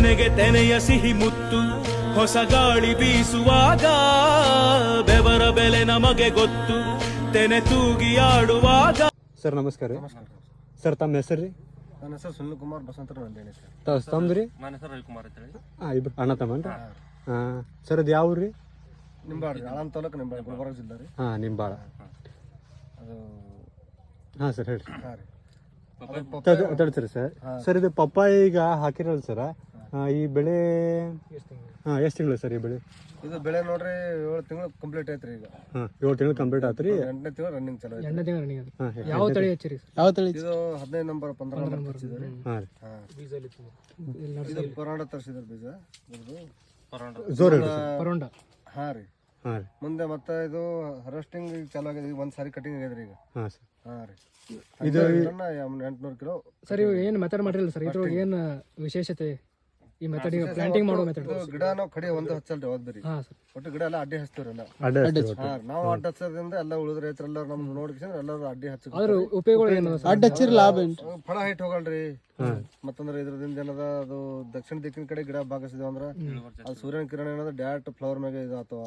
ತೆನೆಗೆ ತೆನೆಯ ಸಿಹಿ ಮುತ್ತು ಹೊಸ ಗಾಳಿ ಬೀಸುವಾಗ ಬೆವರ ಬೆಲೆ ನಮಗೆ ಗೊತ್ತು ತೆನೆ ತೂಗಿ ಆಡುವಾಗ. ಸರ್ ನಮಸ್ಕಾರ ರೀ. ಸರ್ ತಮ್ಮ ಹೆಸರು ರೀ? ನನ್ನ ಹೆಸರು ಸುನಿಲ್ ಕುಮಾರ್ ಬಸವಂತರಾವ್ ಅಂತೇಳಿ ಸರ್. ತ- ತಮ್ದು ರೀ? ನನ್ನ ಹೆಸರು ರವಿಕುಮಾರ್ ಅಂತ ಹೇಳಿ. ಹಾಂ ಇಬ್ರು ಅಣ್ಣ ತಮ್ಮನ್ರಿ ಹಾಂ ಸರ್ ಅದು ಯಾವ ರೀ? ನಿಂಬಾಳ್ರಿ ಆಳಂದ ತಾಲೂಕು ನಿಂಬಾಳ ಗುಲ್ಬರ್ಗ ಜಿಲ್ಲೆ ರೀ. ಹಾಂ ನಿಮ್ಮ ಭಾಳ ಅದು ಹಾಂ ಸರ್ ಹೇಳ್ರಿ ಹಾಂ ಸರ್. ಸರ್ ಇದು ಪಪ್ಪಾಯ ಈಗ ಹಾಕಿರಲ್ಲ ಸರ್? ಈ ಬೆಳೆ ಹಾಂ ಎಷ್ಟು ತಿಂಗಳು ಸರ್ ಈ ಬೆಳೆ? ಇದು ಬೆಳೆ ನೋಡ್ರಿ ಏಳು ತಿಂಗಳು ಕಂಪ್ಲೀಟ್ ಐತ್ರಿ ಈಗ. ಹಾಂ ಏಳು ತಿಂಗಳು ಕಂಪ್ಲೀಟ್ ಆತ್ರಿ. ರೀ ಎಂಟನೇ ತಿಂಗಳು ರನ್ನಿಂಗ್ ಚಲೋ ಆಯ್ತು ಎಂಟನೇ ತಿಂಗಳು ರನ್ನಿಂಗ್ ಅದು ಯಾವ ತಳಿ ಹಚ್ಚಿರಿ ಯಾವ ತಳಿ ಇದು ಹದಿನೈದು ನಂಬರ್ ಪಂದ್ರ ನಂಬರ್ ತರಿಸಿದ್ರಿ ಹಾಂ ರೀ. ಹಾಂ. ಇದು ಪರಾಂಡ ತರಿಸಿದ್ರು ಬೀಜ? ಇದ್ರದ್ದು? ಜೋರ್ ಹೇಳ್ರಿ ಸರ್. ಪರೋಂಡ. ಹಾ ರೀ. ಹಾಂ ರೀ. ಮುಂದೆ ಮತ್ತೆ ಇದು ಹಾರ್ವೆಸ್ಟಿಂಗ್ ಚಲೋ ಆಗಿದೆ. ಈಗ ಒಂದು ಸಾರಿ ಕಟಿಂಗ್ ಆಗ್ಯದ್ರಿ ಈಗ. ಹಾಂ ಸರ್. ಹಾ ರೀ. ಇದು ಎಂಟುನೂರು ಕಿಲೋ ಸರ್ ಇವು ಏನು ಮೆಥಡ್ ಮಾಡಿರಲ್ಲ ಸರ್? ಇದ್ರೊಳಗೆ ಏನು ವಿಶೇಷತೆ? ಈ ಮೆಥಡ್ ಪ್ಲಾಂಟಿಂಗ್ ಮಾಡೋ ಮೆಥಡ್ ಗಿಡ ನಾವು ಕಡೆ ಒಂದು ಹಚ್ಚಲ್ರಿ ಹೋದ್ ಬರೀ ಹಾಂ ಸರ್. ಒಟ್ಟು ಗಿಡ ಎಲ್ಲ ಅಡ್ಡಿ ಹಚ್ತೀವ್ರಲ್ಲ. ಹಾ ನಾವು ಅಡ್ಡ ಹಚ್ಚೋದ್ರಿಂದ ಎಲ್ಲ ಉಳಿದ ರೈತರೆಲ್ಲ ನಮ್ಗೆ ನೋಡ್ಕೊಂಡು ಎಲ್ಲರೂ ಅಡ್ಡಿ ಹಚ್ಚ ಅದ್ರ ಉಪಯೋಗ ಏನು ಸರ್? ಅಡ್ಡ ಹಚ್ಚಿರ ಲಾಭ ಏನು ಫಳ ಹೈಟ್ ಹೋಗಲ್ರಿ. ಮತ್ತಂದ್ರೆ ಇದ್ರದಿಂದ ಏನದ ಅದು ದಕ್ಷಿಣ ದಿಕ್ಕಿನ ಕಡೆ ಗಿಡ ಬಾಗಿಸಿದ್ವಿ ಅಂದ್ರ ಅದು ಸೂರ್ಯನ ಕಿರಣ ಏನದ ಡೈರೆಕ್ಟ್ ಫ್ಲವರ್ ಮ್ಯಾಗ ಇದು ಆತವ.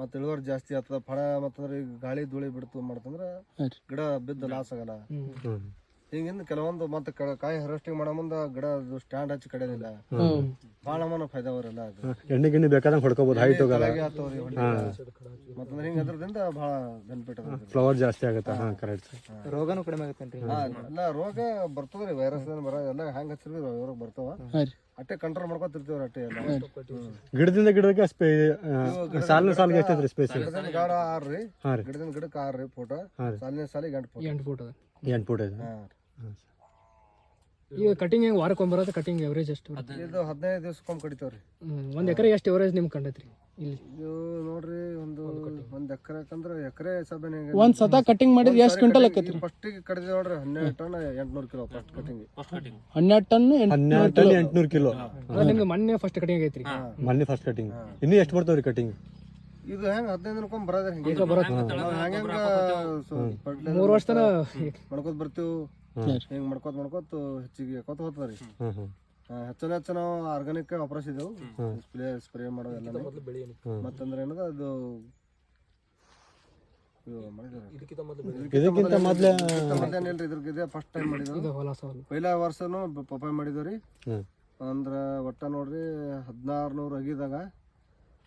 ಮತ್ತ ಇಳುವರಿ ಜಾಸ್ತಿ ಆತದ ಫಳ ಮತ್ತಂದ್ರೆ ಈಗ ಗಾಳಿ ಧೂಳಿ ಬಿಡ್ತು ಮಾಡ್ತಂದ್ರ ಗಿಡ ಬಿದ್ದ ಲಾಸ್ ಆಗಲ್ಲ. ಹಿಂಗಿಂದ ಕೆಲವೊಂದು ಮತ್ತೆ ಕ- ಕಾಯಿ ಹಾರ್ವೆಸ್ಟಿಂಗ್ ಮಾಡೋ ಮುಂದ ಗಿಡ ಸ್ಟ್ಯಾಂಡ್ ಹಚ್ಚಿ ಕಡಿಯೋದಿಲ್ಲ. ಭಾಳ ಮನ ಫೈದಾ ಅವರೆಲ್ಲ ಅದು. ಎಣ್ಣೆ ಗಿಣ್ಣೆ ಬೇಕಾದಂಗೆ ಹೊಡ್ಕೋಬಹುದು ಹೈಟ್ ಮತ್ತಂದ್ರೆ ಹಿಂಗ ಅದ್ರದಿಂದ ಭಾಳ ಬೆನಿಫಿಟ್ ಅದ ಫ್ಲವರ್ ಜಾಸ್ತಿ ಆಗುತ್ತೆ? ಹಾ ಕರೆಕ್ಟ್ ಸರ್ ರೋಗನೂ ಕಡಿಮೆ ಆಗುತ್ತೆ ಹಾ, ಎಲ್ಲ ರೋಗ ಬರ್ತದ್ರಿ ವೈರಸ್ ಬರ ಎಲ್ಲ ಹ್ಯಾಂಗ ಹಚ್ಚಿರ್ವಿ ರೋಗ ಬರ್ತಾವ. ಅಟ್ಟೆ ಕಂಟ್ರೋಲ್ ಮಾಡ್ಕೊತಿರ್ತೀವ್ರಿ ಅಟ್ಟೆ ಎಲ್ಲ. ಗಿಡದಿಂದ ಗಿಡಕ್ಕೆ ಸ್ಪೇ ಸಾಲಿನ ಸಾಲಿಗೆ ಎಷ್ಟು ರೀ ಸ್ಪೇಸ್ ಗಿಡದಿಂದ ಗಾಢ ಆರ್ ರೀ ರೀ. ಗಿಡದಿಂದ ಗಿಡಕ್ಕೆ ಆರ್ರಿ ಫೋಟೋ ರೀ. ಸಾಲಿನ ಸಾಲಿಗೆ ಎಂಟು ಫೋಟೋ ಎಂಟು ಫೋಟೋ ಎಂಟು ಫುಟ್ ಇದೆ. ಹಾ. ಹಾಂ ಈಗ ಕಟಿಂಗ್ ಹೆಂಗೆ ವಾರಕ್ಕೆ ಬರೋದು ಕಟಿಂಗ್ ಎವರೇಜ್ ಎಷ್ಟು ಇದು ಹದಿನೈದು ದಿವ್ಸಕ್ಕೊಮ್ಮೆ ಕಡಿತಾವ್ರಿ. ಒಂದು ಎಕರೆ ಎಷ್ಟು ಎವರೇಜ್ ನಿಮ್ಗೆ ಕಂಡೈತ್ರಿ? ಇಲ್ಲಿ. ಇದು ನೋಡ್ರಿ ಒಂದು ಒಂದ್ ಎಕರೆ ಅಂದ್ರೆ ಎಕರೆ ಸಭೆ ಒಂದು ಸತ ಕಟಿಂಗ್ ಮಾಡಿದ್ರೆ ಎಷ್ಟು ಕ್ವಿಂಟಲ್ ಆಕೈತಿ ಫಸ್ಟಿಗೆ ಕಡಿದ ನೋಡ್ರಿ ಹನ್ನೆರಡು ಟನ್ ಎಂಟ್ನೂರು kilo first cutting first cutting ಹನ್ನೆರಡು ಟನ್ ಹನ್ನೆರಡು ಟನ್ ಎಂಟ್ನೂರು ಕಿಲೋ. ಅದ ನಿಮ್ಗೆ ಮೊನ್ನೆ ಫಸ್ಟ್ ಕಟಿಂಗ್ ಐತ್ರಿ ಮೊನ್ನೆ ಫಸ್ಟ್ ಕಟಿಂಗ್ ಇನ್ನೂ ಎಷ್ಟು ಬರ್ತಾವ್ರಿ ಕಟಿಂಗ್ ಇದು ಹೆಂಗ್ ಹದಿನೈದು ದಿನಕ್ಕೊಮ್ಮೆ ಬರೋದ್ರಿ ಹಿಂಗೆ. ಹೆಂಗ ಮೂರು ವರ್ಷ ತನ ಮಾಡ್ಕೋತ ಬರ್ತೀವಿ. ಹಿಂಗ್ ಮಾಡ್ಕೋತ ಮಾಡ್ಕೋತ ಹೆಚ್ಚಿಗೆ ಹಾಕೋತ ಹೋಗ್ತದ್ರಿ. ಹಾಂ ಹಾಂ ಹೆಚ್ಚನ ಹೆಚ್ಚು ನಾವು ಆರ್ಗಾನಿಕ್ ವಾಪರಿಸಿದೆವು ಸ್ಪ್ರೇ ಸ್ಪ್ರೇ ಮಾಡೋದೆಲ್ಲ ಮತ್ತಂದ್ರೆ ಏನದ ಅದು. ಇದಕ್ಕಿಂತ ಮೊದಲೇ ಫಸ್ಟ್ ಟೈಮ್ ಮಾಡಿದ್ರು ಪೈಲ ವರ್ಷನು ಪಪ್ಪಾಯ ಮಾಡಿದ್ವಿ ರೀ. ಅಂದ್ರ ಒಟ್ಟ ನೋಡ್ರಿ ಹದಿನಾರು ನೂರು ಅಗಿದಾಗ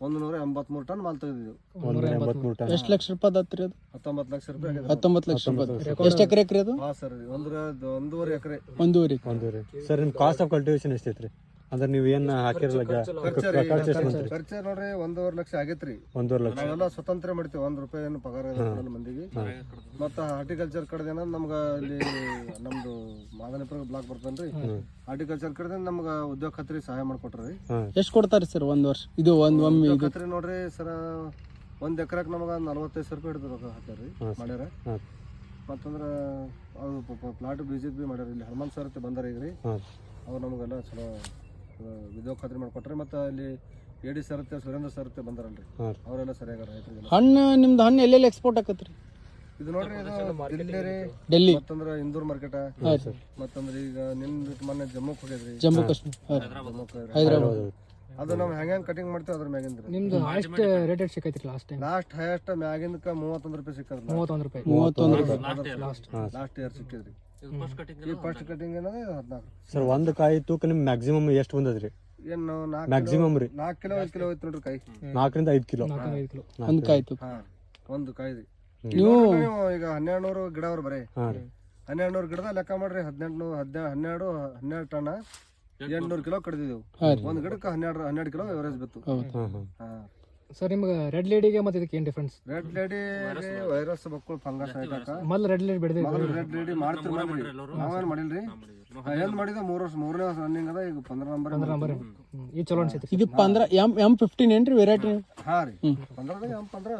ಒಂದು ನೂರ ಎಂಬತ್ಮೂರು ಟನ್ ಮಾಲ್ ತೆಗೆದಿದ್ದೆವು ಒಂದೂರ ಎಂಬತ್ಮೂರು ಟನ್. ಎಷ್ಟ್ ಲಕ್ಷ ರೂಪಾಯಿ ಆತ್ರಿ ಅದು? ಹತ್ತೊಂಬತ್ತು ಲಕ್ಷ ರೂಪಾಯಿ ಆಗಿದೆ. ಹತ್ತೊಂಬತ್ತು ಲಕ್ಷ ರೂಪಾಯಿ ಎಷ್ಟು ಎಕರೆ ಎಕರೆ ಅದು? ಹಾ ಸರ್ ಒಂದ್ರ ಒಂದೂವರೆ ಎಕರೆ. ಒಂದೂವರೆ. ಒಂದೂವರೆ. ರೀ ಸರ್ ನಿಮ್ಮ ಕಾಸ್ಟ್ ಆಫ್ ಕಲ್ಟಿವೇಶನ್ ಎಷ್ಟೈತ್ರಿ ಅಂದ್ರೆ ನೀವು ಏನು ಹಾಕಿರಲ್ಲ ಖರ್ಚು ನೋಡ್ರಿ ಒಂದೂವರೆ ಲಕ್ಷ ಆಗೈತ್ರಿ. ಒಂದೂವರೆ ಲಕ್ಷ. ನಾವೆಲ್ಲ ಸ್ವತಂತ್ರ ಮಾಡ್ತೀವಿ ಒಂದ್ ರೂಪಾಯಿ ಏನು ಪಗಾರ ಕೊಡಲ್ಲ ಮಂದಿಗೆ. ಮತ್ತ ಹಾರ್ಟಿಕಲ್ಚರ್ ಕಡೆದೇನ ನಮ್ಗ ಇಲ್ಲಿ ನಮ್ದು ಮಾದನಪುರ ಬ್ಲಾಕ್ ಬರ್ತೇನ್ರಿ. ಹಾರ್ಟಿಕಲ್ಚರ್ ಕಡೆ ನಮ್ಗ ಉದ್ಯೋಗ ಖಾತ್ರಿ ಸಹಾಯ ಮಾಡ್ಕೊಟ್ರಿ ಎಷ್ಟು ಎಷ್ಟ್ ಕೊಡ್ತಾರಿ ಸರ್ ಒಂದ್ ವರ್ಷ? ಇದು ಒಂದ್ ಒಮ್ಮೆ ಖಾತ್ರಿ ನೋಡ್ರಿ ಸರ ಒಂದ್ ಎಕರೆಕ್ ನಮಗ ನಲವತ್ತೈದು ಸಾವಿರ ರೂಪಾಯಿ ಹಿಡಿದ್ರು ರೊಕ್ಕ ಹಾಕ್ಯಾರ್ರಿ ಮಾಡ್ಯಾರ. ಮತ್ತಂದ್ರ ಅದು ಪ್ಲಾಟ್ ಬಿ ಮಾಡ್ಯಾರ. ಇಲ್ಲಿ ಹನುಮಾನ್ ಸರ್ ಬಂದಾರ ಈಗ ರೀ ಅವ್ರು ನಮಗೆಲ್ಲ ಚಲೋ ಉದ್ಯೋಗ ಖಾತ್ರಿ ಮಾಡ್ಕೊಟ್ರಿ ಮತ್ತೆ ಅಲ್ಲಿ A D sir Surendra sir ಬಂದಾರಲ್ರಿ. ಅವರೆಲ್ಲ ಸರಿಯಾಗಾರ ರೈತರಿಗೆಲ್ಲ. ಹಣ್ಣು ನಿಮ್ದು ಹಣ್ಣು ಎಲ್ಲೆಲ್ಲಿ ಎಕ್ಸ್ಪೋರ್ಟ್ ಆಕತ್ರಿ ಇದು ನೋಡ್ರಿ ಇದು ರೀ. ಡೆಲ್ಲಿ. ಮತ್ತಂದ್ರ ಇಂದೂರ್ ಮಾರ್ಕೆಟ್ ಮತ್ತಂದ್ರ ಈಗ ನಿಮ್ ಬಿಟ್ಟು ಮೊನ್ನೆ ಜಮ್ಮುಕ್ ಹೋಗಿದ್ರಿ. ಜಮ್ಮು ಕಾಶ್ಮೀರ. ಹೈದ್ರಾಬಾದ್ ಅದು ನಾವು ಹೆಂಗ್ ಹೆಂಗ್ ಕಟಿಂಗ್ ಮಾಡ್ತೀವಿ ಅದ್ರ ಮ್ಯಾಗಿಂದ ನಿಮ್ದು ಹೈಯೆಸ್ಟ್ ರೇಟೆಡ್ ಸಿಕ್ಕೈತಿ ಲಾಸ್ಟ್ ಟೈಮ್ ಲಾಸ್ಟ್ ಹೈಯೆಸ್ಟ್ ಮ್ಯಾಗಿಂದಕ್ಕ ಮೂವತ್ತೊಂದು ರೂಪಾಯಿ ಸಿಕ್ಕದ್ರಿ. ಮೂವತ್ತೊಂದು ರೂಪಾಯಿ. ಮೂವತ್ತೊಂದು ರೂಪಾಯಿ. ಲಾಸ್ಟ್ ಲಾಸ್ಟ್ ಇಯರ್ ಸಿಕ್ಕಿದ್ರಿ. ಇದು ಫಸ್ಟ್ ಕಟಿಂಗ್ ಈ ಫಸ್ಟ್ ಕಟಿಂಗ್ ಏನದ ಹದಿನಾಲ್ಕು. ಸರ್ ಒಂದು ಕಾಯಿ ತೂಕ ನಿಮ್ ಮ್ಯಾಕ್ಸಿಮಮ್ ಎಷ್ಟು ಬಂದದ್ರಿ? ಏನು ನಾಲ್ಕು ಮ್ಯಾಕ್ಸಿಮಮ್ ರೀ. ನಾಲ್ಕು ಕಿಲೋ ಐದು ಕಿಲೋ ಐತಿ ನೋಡ್ರಿ ಕಾಯಿ. ನಾಲ್ಕರಿಂದ ಐದು ಕಿಲೋ. ಐದು ಕಿಲೋ. ಒಂದ್ ಕಾಯ್ತು ಹಾ ಒಂದು ಕಾಯಿ ರೀ. ನೀವು ಈಗ ಹನ್ನೆರಡು ನೂರು ಗಿಡ ಅವ್ರು ಬರೀ. ಹನ್ನೆರಡು ನೂರು ಗಿಡದ ಲೆಕ್ಕ ಮಾಡ್ರಿ ಹದಿನೆಂಟು ಹದಿನ ಹನ್ನೆರಡು ಹನ್ನೆರಡು ಟನ್ ಎಂಟ್ನೂರು. ಕಿಲೋ ಕಡ್ದಿದ್ದೆವು ಒಂದ್ ಗಿಡಕ್ಕೆ ಹನ್ನೆರಡು ಹನ್ನೆರಡು ಕಿಲೋ ಎವರೇಜ್ ಬಿತ್ತು. ಹಾ. ಸರ್ ನಿಮ್ಗೆ ರೆಡ್ ಲೇಡಿಗೆ ಮತ್ತೆ ಇದಕ್ಕೆ ಏನು ಡಿಫ್ರೆನ್ಸ್ ರೆಡ್ ಲೇಡಿ ವೈರಸ್ ಮಕ್ಕಳು ಫಂಗಸ್ ಆಯ್ತಾಕ ಮೊದಲು ರೆಡ್ ಲೇಡಿ ಮೊದಲು ರೆಡ್ ಲೇಡಿ ಮಾಡ್ತಿರ್ ಮಾಡ್ರಿ ನಾವೇನು ಮಾಡಿಲ್ರಿ? ಏನು ಮಾಡಿದ ಮೂರು ವರ್ಷ ಮೂರನೇ ವರ್ಷ ರನ್ನಿಂಗ್ ಅದ ಈಗ ಪಂದ್ರ ನಂಬರ್ ನಂಬರ್ ಈ ಚಲೋ ಅನ್ಸೈತಿ ಇದು ಪಂದ್ರ ಎಂ ಎಂ ಫಿಫ್ಟೀನ್ ಏನ್ರಿ ವೆರೈಟಿ ಹಾ ರೀ. ಪಂದ್ರದಾಗ ಎಂ ಪಂದ್ರ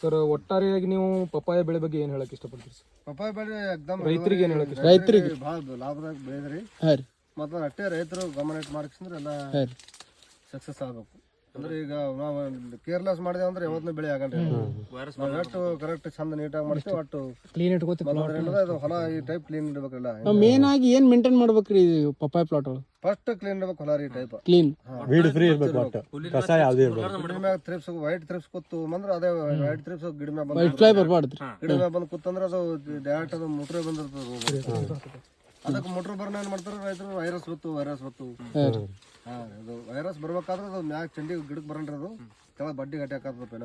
ಸರ್ ಒಟ್ಟಾರೆಯಾಗಿ ನೀವು ಪಪ್ಪಾಯ ಬೆಳೆ ಬಗ್ಗೆ ಏನ್ ಹೇಳಕ್ ಇಷ್ಟಪಡ್ತೀರಿ ಸರ್ ಪಪ್ಪಾಯ ಬೆಳೆ ಎಕ್ದಮ್ ರೈತರಿಗೆ ಏನು ಹೇಳಕ್ ರೈತರಿಗೆ. ಭಾಳ ಲಾಭದಾಗ ಬೆಳೆದ್ರಿ. ಹಾ ರೀ. ಮತ್ತೆ ಅಟ್ಟೆ ರೈತರು ಗಮನ ಇಟ್ಟು ಮಾಡ್ಕೊಂಡ್ರೆ ಎಲ್ಲ ಸಕ್ಸಸ್ ಆಗ್ಬೇಕು. ಅಂದ್ರೆ ಈಗ ನಾವು ಕೇರ್ಲೆಸ್ ಮಾಡಿದೆ ಅಂದ್ರೆ ಯಾವತ್ತೂ ಬೆಳೆ ಆಗಲ್ಲ ವೈರಸ್ ನಾವು ಎಷ್ಟು ಕರೆಕ್ಟ್ ಚಂದ ನೀಟಾಗಿ ಮಾಡ್ತೀವಿ ಒಟ್ಟು ಕ್ಲೀನ್ ಇಟ್ಕೋತೀವಿ ಅದು ಹೊಲ ಈ ಟೈಪ್ ಕ್ಲೀನ್ ಇಡ್ಬೇಕಲ್ಲ ನಾವು ಮೇನ್ ಆಗಿ ಏನ್ ಮೇಂಟೈನ್ ಮಾಡ್ಬೇಕ್ರಿ ಇದು ಪಪ್ಪಾಯ ಪ್ಲಾಟ್ ಫಸ್ಟ್ ಕ್ಲೀನ್ ಇಡ್ಬೇಕು ಹೊಲ ರೀ ಟೈಪ್ ಕ್ಲೀನ್ ವೀಡ್ ಫ್ರೀ ಇರ್ಬೇಕು ಒಟ್ಟು. ಕಸ ಯಾವ್ದೇ ಇರ್ಬೇಕು. ಗಿಡ ಮ್ಯಾಗ ತ್ರಿಪ್ಸ್ ವೈಟ್ ತ್ರಿಪ್ಸ್ ಕೂತು ಅಂದ್ರೆ ಅದೇ ವೈಟ್ ತ್ರಿಪ್ಸ್ ಗಿಡ ಮ್ಯಾಗ ಬಂದು ವೈಟ್ ಫ್ಲೈ ಗಿಡ ಮ್ಯಾಗ ಬಂದು ಕೂತಂದ್ರೆ ಅದು ಡೈರೆಕ್ಟ್ ಅದು ಮುಟ್ರೆ ಬಂದಿರ್ತದೆ ಅದಕ್ಕೆ ಮುಟ್ರು ಬರ್ನ ಏನ್ ಮಾಡ್ತಾರೆ ರೈತರು ವೈರಸ್ ಬತ್ತು ವೈರಸ್ ಬತ್ತು ಹಾ ರೀ, ಅದು ವೈರಸ್ ಬರ್ಬೇಕಾದ್ರೆ ಅದು ಮ್ಯಾಗ ಚಂಡಿ ಗಿಡಕ್ಕೆ ಬರಲ್ರಿ ಅದು. ಕೆಳ ಬಡ್ಡಿ ಅಟ್ಯಾಕ್ ಮಾಡುತ್ತೆ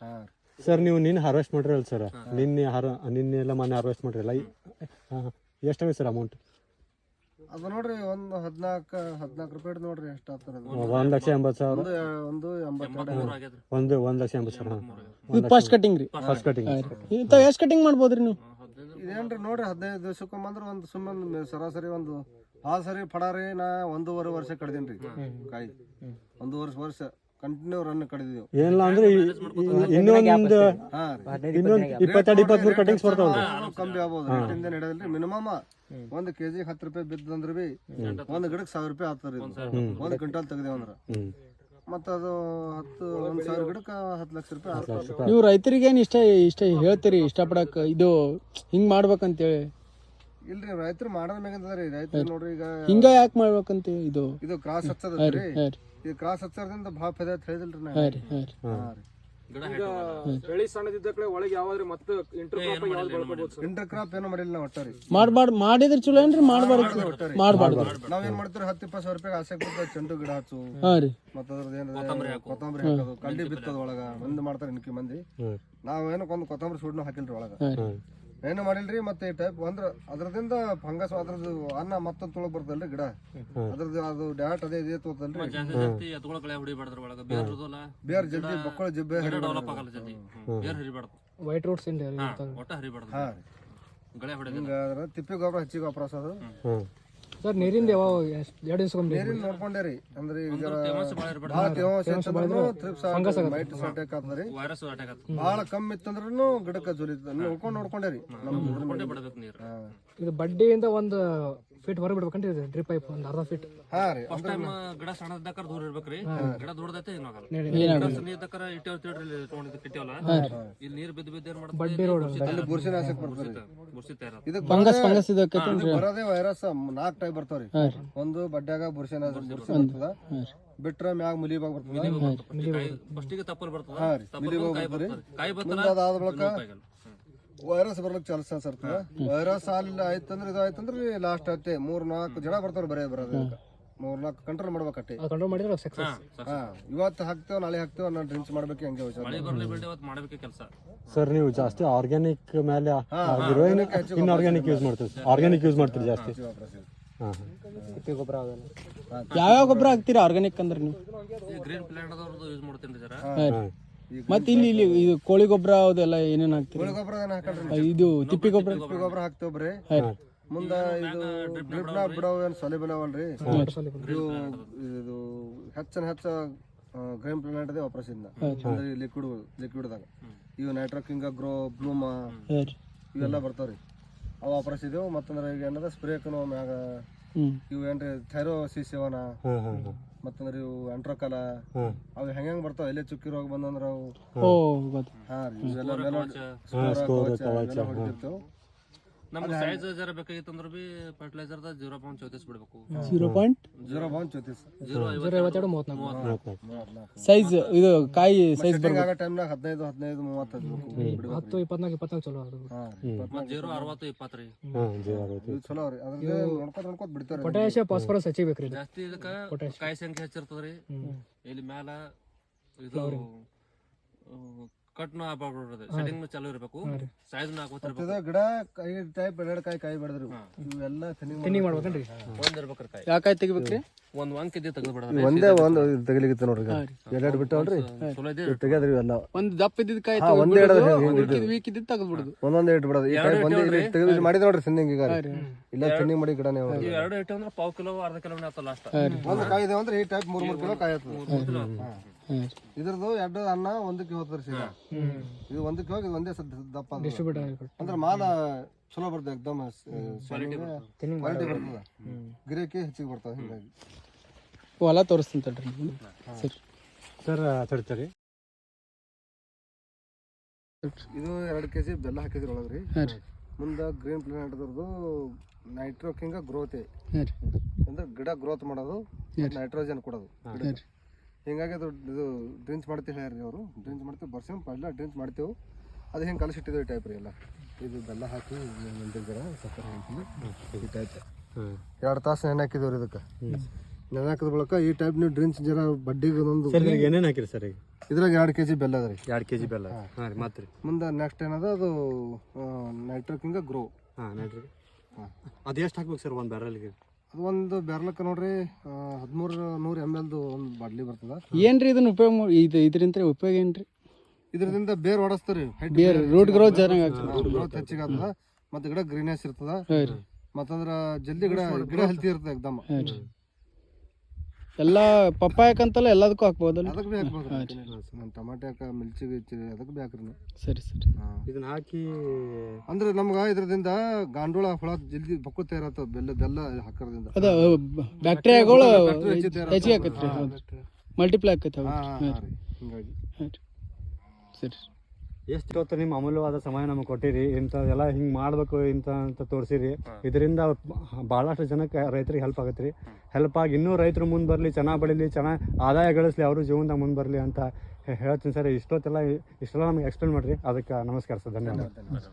ಹಾ ರೀ. ಸರ್ ನೀವು ನಿನ್ನೆ ಹಾರ್ವೆಸ್ಟ್ ಮಾಡಿರಲ್ಲ ಸರ್? ನಿನ್ನೆ ಹಾರ ನಿನ್ನೆ ಎಲ್ಲ ಮನೆ ಹಾರ್ವೆಸ್ಟ್ ಮಾಡಿರಲ್ಲ? ಎಷ್ಟಾಗಿದೆ ಸರ್ ಅಮೌಂಟ್ ಅದು ನೋಡ್ರಿ ಒಂದು ಹದಿನಾಲ್ಕು ಹದಿನಾಲ್ಕು ರೂಪಾಯಿ ನೋಡ್ರಿ ಎಷ್ಟು ಆಗ್ತದೆ ಒಂದು ಲಕ್ಷ ಎಂಬತ್ತು ಸಾವಿರ? ಒಂದು ಒಂದು ಎಂಬತ್ತೆರಡು ಒಂದು ಒಂದು ಲಕ್ಷ ಎಂಬತ್ತು ಸಾವಿರ ಫಸ್ಟ್ ಕಟಿಂಗ್ ರೀ. ಫಸ್ಟ್ ಕಟಿಂಗ್ ಇಂಥ ಎಷ್ಟು ಕಟಿಂಗ್ ಮಾಡ್ಬೋದ್ರಿ ನೀವು? ಇದೇನ್ರಿ ನೋಡ್ರಿ ಹದಿನೈದು ದಿವ್ಸಕ್ಕೊಮ್ಮಂದ್ರೆ ಒಂದು ಸುಮ್ಮನೆ ಸರಾಸರಿ ಒಂದು ಆ ಸರಿ ಫಡಾರಿ ನಾ ಒಂದೂವರೆ ವರ್ಷ ಕಡ್ದೀನಿ ಕಾಯಿ. ಒಂದೂವರೆ ವರ್ಷ ಕಂಟಿನ್ಯೂ ರನ್ ಕಡಿದೀವಿ ಏನಿಲ್ಲ ಅಂದ್ರೆ ಈ- ಈ- ಇನ್ನೊಂದು ಹಾ ರೀ. ಇನ್ನೊಂದು ಇಪ್ಪತ್ತೆರಡು ಇಪ್ಪತ್ಮೂರು ಕಟಿಂಗ್ಸ್ ಬರ್ತಾವ ಆದ್ರೂ ಕಮ್ಮಿ ಆಗ್ಬೋದು. ರೇಟಿಂದ ನಡೆಯಲ್ರಿ ಮಿನಿಮಮ್ ಒಂದ್ ಕೆಜಿ ಹತ್ತು ರೂಪಾಯಿ ಬಿದ್ದಂದ್ರ ಬಿ ಒಂದ್ ಗಿಡಕ್ಕೆ ಸಾವಿರ ರೂಪಾಯಿ ಆಗ್ತದ್ರಿ ಇದು. ಒಂದ್ ಕ್ವಿಂಟಲ್ ತೆಗ್ದೇವ್ ಅಂದ್ರ ಹ್ಮ್. ಮತ್ತ ಅದು ಹತ್ತು ಒಂದು ಸಾವಿರ ಗಿಡಕ್ಕೆ ಹತ್ತು ಲಕ್ಷ ರೂಪಾಯಿ ನೀವು ರೈತರಿಗೆ ಏನು ಇಷ್ಟ ಇಷ್ಟ ಹೇಳ್ತೀರಿ ಇಷ್ಟಪಡಕ್ ಇದು ಹಿಂಗ್ ಮಾಡ್ಬೇಕಂತೇಳಿ? ಇಲ್ರಿ ರೈತರು ಮಾಡೋದ್ ಮ್ಯಾಗಿಂದ ರೀ. ರೈತರು ನೋಡ್ರಿ ಈಗ ಹಿಂಗ ಯಾಕೆ ಮಾಡ್ಬೇಕಂತ ಇದು? ಇದು ಕ್ರಾಸ್ ಹಚ್ಚದ್ರಿ ಈ ಕ್ರಾಸ್ ಹಚ್ಚೋದ್ರಿಂದ ಭಾಳ ಫೈದಾ ಅಂತ ಹೇಳಿದಿಲ್ರಿ ನಾ ಹಾ ರೀ. ಈಗ ಬೆಳಿ ಸಣ್ಣದಿದ್ದಕ್ಲೆ ಒಳಗೆ ಯಾವ್ದ್ರಿ ಮತ್ತೆ ಇಂಟರ್ ಕ್ರಾಪ್ ಯಾವ್ದು ಬೆಳ್ಕೋಬಹುದು ಸರ್? ಇಂಟರ್ ಕ್ರಾಪ್ ಏನೋ ಮಾಡಿಲ್ಲ ನಾವು ಒಟ್ಟಾರಿ ಮಾಡ್ಬಾರ್ದು ಮಾಡಿದ್ರ ಚಲೋ ಏನ್ರಿ ಮಾಡ್ಬಾರ್ದು. ಮಾಡ್ಬಾರ್ದು ಏನ್ ಮಾಡ್ತೀವಿ ಹತ್ತು ಇಪ್ಪತ್ತು ಸಾವಿರ ರೂಪಾಯಿ ಆಸೆ ಕೊಡ್ತಾರೆ ಚೆಂಡು ಗಿಡ ಹಚ್ಚು. ಹಾ ರೀ. ಮತ್ತ ಅದ್ರದ್ದು ಏನಿದೆ? ಕೊತ್ತಂಬರಿ ಹಾಕೋದು. ಕಡ್ಡಿ ಬಿತ್ತದ ಒಳಗ. ಮಂದಿ ಮಾಡ್ತಾರೆ ಇನ್ಕಿ ಮಂದಿ. ನಾವೇನೋ ನಾವೇನು ಒಂದು ಕೊತ್ತಂಬರಿ ಸುಡ್ನು ಹಾಕಿಲ್ರಿ ಒಳಗ. ಏನು ಮಾಡಿಲ್ರಿ? ಮತ್ತೆ ಈ ಟೈಪ್ ಅಂದ್ರ ಅದ್ರದಿಂದ ಫಂಗಸ್ ಅದ್ರದ್ದು ಅನ್ನ ಮತ್ತೊಂದು ತೊಳಗ್ ಬರ್ತಲ್ರಿ ಗಿಡ. ಅದ್ರದ್ದು ಅದು ಡ್ಯಾಟ್ ಅದೇ ಇದೇ ತೋತಲ್ರಿ ಜಾಸ್ತಿ ಎತ್ಕೊಳ ಕಳೆ ಹೊಡಿಬಾರ್ದ್ರ ಒಳಗ ಬೇರ್ ಇರೋದಲ್ಲ ಬೇರ್ ಜಲ್ದಿ ಮಕ್ಕಳು ಜಿಬ್ಬೆ ಡೆವಲಪ್ ಆಗಲ್ಲ ಜಲ್ದಿ. ಬೇರ್ ಹರಿಬಾರ್ದು. ವೈಟ್ ರೂಟ್ಸ್ ಇಂದ ಹಾ ಒಟ್ಟ ಹರಿಬಾರ್ದು. ಹಾ ಗಳೆ ಹೊಡೆದ ತಿಪ್ಪಿ ಗೊಬ್ಬರ ಹಚ್ಚಿ ಗೊಬ್ಬರ ಅದು ಹ್ಮ್. ಸರ್ ನೀರಿಂದ ಯಾವ ಎಷ್ಟ್- ಎರಡು ದಿವಸಕ್ಕೊಮ್ಮೆ ನೀರಿನ ನೋಡ್ಕೊಂಡೇರಿ ಅಂದ್ರೆ ಈಗ ಜರ ತೇವಾಂಶ ಭಾಳ ತೇವಾಂಶ ಇತ್ತಂದ್ರೂ ಥ್ರಿಪ್ಸ್ ಮೈಟ್ ಅಟ್ಯಾಕ್ ಆಗ್ತದ್ರಿ ವೈರಸ್ ಅಟ್ಯಾಕ್ ಆಗುತ್ತೆ. ಭಾಳ ಕಮ್ಮಿ ಇತ್ತಂದ್ರೂ ಗಿಡಕ್ಕೆ ಜೊಲಿತ ನೋಡ್ಕೊಂಡು ನೋಡ್ಕೊಂಡೇರಿ ನಮ್. ಇದು ಬಡ್ಡಿಯಿಂದ ಒಂದು ಫೀಟ್ ಹೊರಗೆ ಬಿಡ್ಬೇಕಂತ ಇದೆ ಡ್ರಿಪ್ ಪೈಪ್ ಒಂದು ಅರ್ಧ ಫೀಟ್ ಹಾ ರೀ ಫಸ್ಟ್ ಟೈಮ್ ಗಿಡ ಸಣ್ಣದಕ್ಕಾರ ದೂರ ಇರ್ಬೇಕ್ರಿ. ಗಿಡ ದೊಡ್ಡದೈತೆ ಏನಾಗಲ್ಲ ಏನಾಗಲ್ಲ. ಗಿಡ ಸಣ್ಣದಕ್ಕಾರ ಇಟ್ಟಿವ್ ತಿಳ್ರಿ ತೊಗೊಂಡಿದ್ದು ಕಿಟ್ಟಿವಲ್ಲ ಇಲ್ಲಿ ನೀರ್ ಬಿದ್ದು ಬಿದ್ದು ಏನ್ ಬಡ್ಡಿ ರೋಡ್ ಅಲ್ಲಿ ಬುರ್ಸಿನಾಶಕ ಬರ್ತದ್ರಿ ಮುರ್ಸಿ ತಯಾರ ಇದಕ್ಕೆ ಫಂಗಸ್ ಫಂಗಸ್ ಇದಕ್ಕೆ ಬರೋದೇ ವೈರಸ್ ನಾಲ್ಕು ಟೈಪ್ ಬರ್ತಾವ್ರಿ ಒಂದು ಬಡ್ಡ್ಯಾಗ ಬುರ್ಸಿನ ಬುರ್ಸಿ ಬರ್ತದ. ಬಿಟ್ರ ಮ್ಯಾಗ ಮುಲಿಬಾಗ ಬರ್ತದ. ಫಸ್ಟಿಗೆ ತಪ್ಪಲ್ ಬರ್ತದ. ಕಾಯಿ ಬರ್ತದೆ ಕಾಯಿ ಮುಂದೆ ಬರ್ತದ ಅದಾದ ಬಳಿಕ ವೈರಸ್ ಬರ್ಲಿಕ್ಕೆ ಚಾನ್ಸ್ ಇರ್ತದೆ ವೈರಸ್ ಅಲ್ಲಿ ಆಯ್ತಂದ್ರೆ ಇದು ಆಯ್ತಂದ್ರೆ ಲಾಸ್ಟ್ ಆಯ್ತೆ ಮೂರ್ ನಾಲ್ಕು ಜನ ಬರ್ತಾವ್ರಿ ಬರೇ ಬರೋದು. ಮೂರ್ ನಾಲ್ಕು ಕಂಟ್ರೋಲ್ ಮಾಡ್ಬೇಕಟ್ಟೆ ಅಟ್ಟೆ ಕಂಟ್ರೋಲ್ ಮಾಡಿದ್ರೆ ಸಕ್ಸಸ್ ಹಾ ಇವತ್ತು ಹಾಕ್ತೇವೆ ನಾಳೆ ಹಾಕ್ತೇವೆ ನಾನು ಡ್ರಿಂಕ್ಸ್ ಮಾಡ್ಬೇಕು ಹಂಗೆ ಮಳೆ ಬರ್ಲಿ ಬಿಡಿ ಇವತ್ತು ಮಾಡ್ಬೇಕೆ ಕೆಲಸ. ಸರ್ ನೀವು ಜಾಸ್ತಿ ಆರ್ಗ್ಯಾನಿಕ್ ಮೇಲೆ ಆಗಿರೋ ಇನ್ ಆರ್ಗ್ಯಾನಿಕ್ ಯೂಸ್ ಮಾಡ್ತೀವಿ ಆರ್ಗ್ಯಾನಿಕ್ ಯೂಸ್ ಮಾಡ್ತೀರಿ ಜಾಸ್ತಿ. ಹಾಂ ಯಾವ್ಯಾವ ಗೊಬ್ಬರ ಹಾಕ್ತೀರಿ ಆರ್ಗ್ಯಾನಿಕ್ ಅಂದ್ರೆ ನೀವು? ಈ ಗ್ರೀನ್ ಪ್ಲಾಂಟ್ ಅದವ್ರದ್ದು ಯೂಸ್ ಮಾಡ್ತೀನಿ ಜರ. ಹಾಂ. ಮತ್ತೆ ಇಲ್ಲಿ ಇಲ್ಲಿ ಇದು ಕೋಳಿ ಗೊಬ್ಬರ ಅದೆಲ್ಲ ಏನೇನು ಹಾಕ್ತೀರಿ? ಕೋಳಿ ಗೊಬ್ಬರ ಇದು ತಿಪ್ಪಿ ಗೊಬ್ಬರ? ತಿಪ್ಪಿ ಗೊಬ್ಬರ ಹಾಕ್ತೇವ್ರಿ. ಬರೀ ಮುಂದ ಇದು ಡ್ರಿಪ್ ಬಿಡವ್ ಏನ್ ಸೊಲೆ ಬಿಡವಲ್ರಿ ಇದು ಇದು ಹೆಚ್ಚನ ಹೆಚ್ಚ ಗ್ರೈಮ್ ಪ್ಲಾನೆಟ್ ಇದೆ ಆಪರೇಷನ್ ಅಂದ್ರೆ ಲಿಕ್ವಿಡ್ ಲಿಕ್ವಿಡ್ದಾಗ ಇವು ನೈಟ್ರಕಿಂಗ್ ಗ್ರೋ ಬ್ಲೂಮ ಇವೆಲ್ಲ ಬರ್ತಾವ್ರಿ. ಅವು ಆಪರೇಷನ್ ಇದೇವು ಮತ್ತಂದ್ರೆ ಈಗ ಏನದ ಸ್ಪ್ರೇಕನು ಮ್ಯಾಗ ಇವು ಏನ್ರಿ ಥೈರೋ ಸಿ ಸೇವನ ಮತ್ತಂದ್ರೆ ಇವು ಅಂಟ್ರಕಲ ಹಾಂ ಅವು ಹೆಂಗ್ ಹೆಂಗ್ ಬರ್ತಾವ? ಎಲ್ಲೇ ಚುಕ್ಕಿ ರೋಗ ಬಂದಂದ್ರ ಅವು? ಓ ಗೊತ್ತು. ಹಾ ರೀ ಇವೆಲ್ಲ ಮೇಲೆ ಸ್ಕೋರ್ ಕವಚ. ಇವೆಲ್ಲ ಹೊಡಿತಿರ್ತೇವೆ ನಮ್ಗೆ ಸೈಜ್ ಜರ ಬೇಕಾಗಿತ್ತು ಅಂದ್ರೆ ಬಿ ಫರ್ಟಿಲೈಸರ್ ಜೀರೋ ಪಾಯಿಂಟ್ ಚೌತೀಸ್ ಬಿಡ್ಬೇಕು. ಜೀರೋ ಪಾಯಿಂಟ್ ಜೀರೋ ಚೌತೀಸ್ ಜೀರೋ ಜೀರೋ ಐವತ್ತೆರಡು ಮೂವತ್ನಾಲ್ಕು. ಮೂವತ್ನಾಲ್ಕು. ಸೈಜ್ ಇದು ಕಾಯಿ ಸೈಜ್ ಟೈಮ್ನಾಗ ಹದಿನೈದು ಹದಿನೈದು ಮೂವತ್ತು ಹತ್ತು ಇಪ್ಪತ್ನಾಲ್ಕು ಇಪ್ಪತ್ನಾಲ್ಕು ಚಲೋ ಮತ್ತೆ ಜೀರೋ ಅರವತ್ತು ಇಪ್ಪತ್ತು ರೀ. ಚಲೋ ರೀ. ನೋಡ್ಕೊತ ನೋಡ್ಕೊತ ಬಿಡ್ತಾರೆ ಪೊಟ್ಯಾಷಿಯ ಫಾಸ್ಫರಸ್ ಹಚ್ಚಿಬೇಕ್ರಿ ಜಾಸ್ತಿ ಇದಕ್ಕೆ ಕಾಯಿ ಸಂಖ್ಯೆ ಹೆಚ್ಚಿರ್ತದ್ರಿ. ಇಲ್ಲಿ ಮ್ಯಾಲ ಇದು ಕಟ್ನ ಆಗ್ಬಾರ್ದು ಸೆಟ್ಟಿಂಗ್ ಚಾಲೂ ಇರಬೇಕು. ಸೈಜ್ ಹಾಕೋತಿರ್ಬೇಕು ಇದು ಗಿಡ ಕೈ ಟೈಪ್ ಎರಡು ಕಾಯಿ ಕಾಯಿ ಬೆಳೆದ್ರಿ ಇವೆಲ್ಲ ತಿನ್ನಿಂಗ್ ಮಾಡ್ಬೇಕನ್ರಿ? ಒಂದ್ ಇರ್ಬೇಕ್ರಿ ಕಾಯಿ. ಯಾಕಾಯ್ ತೆಗಿಬೇಕ್ರಿ? ಒಂದ್ ಒಂದ್ ಇದ್ದೇ ತೆಗೆದು ಬಿಡೋದು. ಒಂದೇ ಒಂದ್ ತೆಗಿಲಿಕ್ಕೆ ನೋಡ್ರಿ ಎರಡು ಬಿಟ್ಟವಲ್ರಿ? ತೆಗಿಯೋದ್ರಿ ಇವೆಲ್ಲ. ಒಂದ್ ದಪ್ಪ ಇದ್ದಿದ್ ಕಾಯಿ ಒಂದೇ ಇಡೋದು ವೀಕ್ ಇದ್ದಿದ್ ತೆಗೆದು ಬಿಡುದು ಒಂದೊಂದೇ ಇಟ್ಟು ಬಿಡೋದು. ಈ ಕಾಯಿ ಇಲ್ಲಿ ತೆಗೆದು ಮಾಡಿದ ನೋಡ್ರಿ ತಿನ್ನಿಂಗ್ ಈಗ. ಇಲ್ಲ ತಿನ್ನಿಂಗ್ ಮಾಡಿ ಗಿಡನೇ ನೀವು ಎರಡು ಇಟ್ಟು ಅಂದ್ರೆ ಪಾವ್ ಕಿಲೋ ಅರ್ಧ ಕಿಲೋ ಆಯ್ತು ಲಾಸ್ಟ್ ಒಂದ್ ಕಾಯಿ ಇದೆ ಅಂದ್ರೆ ಈ ಟೈಪ್ ಮೂರ್ ಮೂರ್ ಕಿಲೋ ಕಾಯಿ ಆಯ್ತು ಇದ್ರದ್ದು ಎರಡು ಅನ್ನ ಒಂದಕ್ಕೆ ಹೋಗ್ತಾರೆ ಸೀದಾ ಇದು. ಒಂದಕ್ಕೆ ಹೋಗಿ ಇದು ಒಂದೇ ಸದ್ಯ ದಪ್ಪ ಅದ. ಡಿಸ್ಟ್ರಿಬ್ಯೂಟ್ ಅಂದ್ರೆ ಮಾಲ ಚಲೋ ಬರ್ತದೆ ಎಕ್ದಮ್ ಕ್ವಾಲಿಟಿ ಬರ್ತದೆ. ಗಿರಾಕಿ ಹೆಚ್ಚಿಗೆ ಬರ್ತದೆ ಹಿಂಗಾಗಿ. ಹೊಲ ತೋರಿಸ್ತೀನಿ ತಡ್ರಿ ಸರಿ. ಸರ್ ತಡ್ತಾರೆ ಇದು ಎರಡು ಕೆಜಿ ಬೆಲ್ಲ ಹಾಕಿದ್ರಿ ಒಳಗ್ರಿ. ಹಾಂ ರೀ. ಮುಂದೆ ಗ್ರೀನ್ ಪ್ಲಾಂಟ್ ನೈಟ್ರೋಕಿಂಗ ಗ್ರೋತ್ ಹಾಂ ರೀ. ಅಂದ್ರೆ ಗಿಡ ಗ್ರೋತ್ ಮಾಡೋದು ನೈಟ್ರೋಜನ್ ಕೊಡೋದು. ಹಿಂಗಾಗಿ ಅದು ಇದು ಡ್ರಿಂಕ್ಸ್ ಮಾಡ್ತೀವಿ ಹೇಳ್ರಿ ಅವರು. ಡ್ರಿಂಕ್ಸ್ ಮಾಡ್ತೀವಿ ಬರ್ಸಿ ಪೈಲ ಡ್ರಿಂಕ್ಸ್ ಮಾಡ್ತೇವೆ. ಅದು ಹಿಂಗೆ ಕಲಿಸಿಟ್ಟಿದ್ದೀವಿ ಟೈಪ್ ರೀ ಎಲ್ಲ? ಇದು ಬೆಲ್ಲ ಹಾಕಿ ಗಿಡ ಸಕ್ಕರೆ ಹಾಕಿ ಈ ಟೈಪ್ ಎರಡು ತಾಸು ನೆನೆ ರೀ ಇದಕ್ಕೆ. ನೆನೆ ಹಾಕಿದ ಬಳಿಕ ಈ ಟೈಪ್ ನೀವು ಡ್ರಿಂಕ್ಸ್ ಜರ ಬಡ್ಡಿಗೆ ಒಂದೊಂದು ಈಗ ಏನೇನು ಹಾಕಿರಿ ಸರ್ ಈಗ? ಇದ್ರಾಗ ಎರಡು ಕೆ ಜಿ ಬೆಲ್ಲ ಅದ ರೀ. ಎರಡು ಕೆ ಜಿ ಬೆಲ್ಲ. ಹಾಂ. ರೀ ಮತ್ತೆ ರೀ ಮುಂದೆ ನೆಕ್ಸ್ಟ್ ಏನದ ಅದು ನೈಟ್ರಕಿಂಗ ಗ್ರೋ ಹಾಂ ನೈಟ್ರಕ್ ಹಾಂ. ಅದು ಎಷ್ಟು ಹಾಕ್ಬೇಕು ಸರ್ ಒಂದು ಬ್ಯಾರಲ್ಗೆ ಅದು ಒಂದು ಬೆರ್ಲಕ್ಕೆ ನೋಡ್ರಿ ಹದಿಮೂರು ನೂರು ಎಂ ಎಲ್ದು ಒಂದು ಬಾಟ್ಲಿ ಬರ್ತದ. ಏನ್ರಿ ಇದನ್ನ ಉಪಯೋಗ ಇದು ಇದರಿಂದ ಉಪಯೋಗ ಏನ್ರಿ? ಇದರಿಂದ ಬೇರ್ ಹೊಡಸ್ತಾರಿ ಬೇರ್ ರೂಟ್ ಗ್ರೋತ್ ಚೆನ್ನಾಗಿ ಆಗ್ತದೆ. ಗ್ರೋತ್ ಹೆಚ್ಚಿಗೆ ಆಗ್ತದ. ಮತ್ತೆ ಗಿಡ ಗ್ರೀನೆಸ್ ಇರ್ತದ. ಮತ್ತಂದ್ರ ಜಲ್ದಿ ಗಿಡ ಗಿಡ ಹೆಲ್ತಿ ಇರ್ತದೆ ಎಕ್ದಮ್. ಎಲ್ಲ ಪಪ್ಪಾಯಕ್ಕಂತಲ್ಲ ಎಲ್ಲದಕ್ಕೂ ಹಾಕ್ಬೋದು ಅದಕ್ಕೆ ಬಿ ಹಾಕ್ಬೋದು. ನಾನು ಟಮಾಟೆ ಹಾಕ ಮಿರ್ಚಿ ಗಿರ್ಚಿ ಅದಕ್ಕೆ ಬೇಕ್ರಿ ನೀವು. ಸರಿ ಸರಿ. ಇದನ್ನ ಹಾಕಿ ಅಂದ್ರೆ ನಮ್ಗೆ ಇದ್ರದಿಂದ ಗಾಂಡೋಳ ಹುಳ ಜಲ್ದಿ ಬಕ್ಕು ಇರತ್ತ ಬೆಲ್ಲ ಬೆಲ್ಲ ಹಾಕೋದ್ರಿಂದ. ಅದ ಬ್ಯಾಕ್ಟೀರಿಯಾಗಳು ಹೆಚ್ಚಿಗೆ. ಆಕತ್ರಿ ಮಲ್ಟಿಪ್ಲೈ ಆಕೈತೆ ಹಾ ಹಾ ರೀ. ಹಿಂಗಾಗಿ. ಸರಿ. ಎಷ್ಟು ಹೊತ್ತು ನಿಮ್ಮ ಅಮೂಲ್ಯವಾದ ಸಮಯ ನಮಗೆ ಕೊಟ್ಟಿರಿ ಇಂಥದ್ದೆಲ್ಲ ಹಿಂಗೆ ಮಾಡಬೇಕು ಇಂಥ ಅಂತ ತೋರಿಸಿರಿ. ಇದರಿಂದ ಭಾಳಷ್ಟು ಜನಕ್ಕೆ ರೈತರಿಗೆ ಹೆಲ್ಪ್ ಆಗತ್ತೆ ರೀ ಹೆಲ್ಪ್ ಆಗಿ ಇನ್ನೂ ರೈತರು ಮುಂದೆ ಬರಲಿ ಚೆನ್ನಾಗಿ ಬೆಳೀಲಿ ಚೆನ್ನಾಗಿ ಆದಾಯ ಗಳಿಸ್ಲಿ ಅವರು ಜೀವನದಾಗ ಮುಂದೆ ಬರಲಿ ಅಂತ ಹೇಳ್ತೀನಿ ಸರ್. ಇಷ್ಟೊತ್ತೆಲ್ಲ ಇಷ್ಟೆಲ್ಲ ನಮಗೆ ಎಕ್ಸ್ಪ್ಲೇನ್ ಮಾಡಿರಿ. ಅದಕ್ಕೆ ನಮಸ್ಕಾರ ಸರ್. ಧನ್ಯವಾದ.